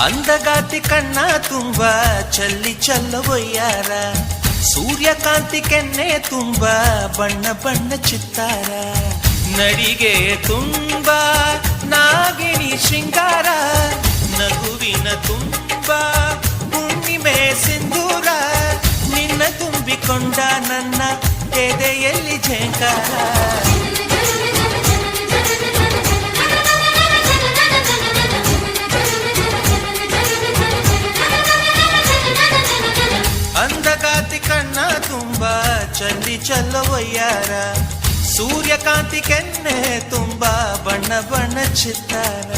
ಅಂದಗಾತಿ ಕಣ್ಣ ತುಂಬ, ಚಲ್ಲಿ ಚಲ್ಲವೊಯ್ಯಾರ ಸೂರ್ಯಕಾಂತಿ ಕೆನ್ನೆ ತುಂಬ, ಬಣ್ಣ ಬಣ್ಣ ಚಿತ್ತಾರ. ನಡಿಗೆ ತುಂಬ, ನಾಗಿಣಿ ಶೃಂಗಾರ. ನಗುವಿನ ತುಂಬ, ಹುಣ್ಣಿಮೆ ಸಿಂಧೂರ. ನಿನ್ನ ತುಂಬಿಕೊಂಡ ನನ್ನ ಎದೆಯಲ್ಲಿ ಝೇಂಕಾರ ಚಲ್ಲಿ ಚಲ್ಲವಯ್ಯಾರ ಸೂರ್ಯಕಾಂತಿ ಕೆನ್ನೆ ತುಂಬಾ ಬಣ್ಣ ಬಣ್ಣ ಚಿತ್ತಾರ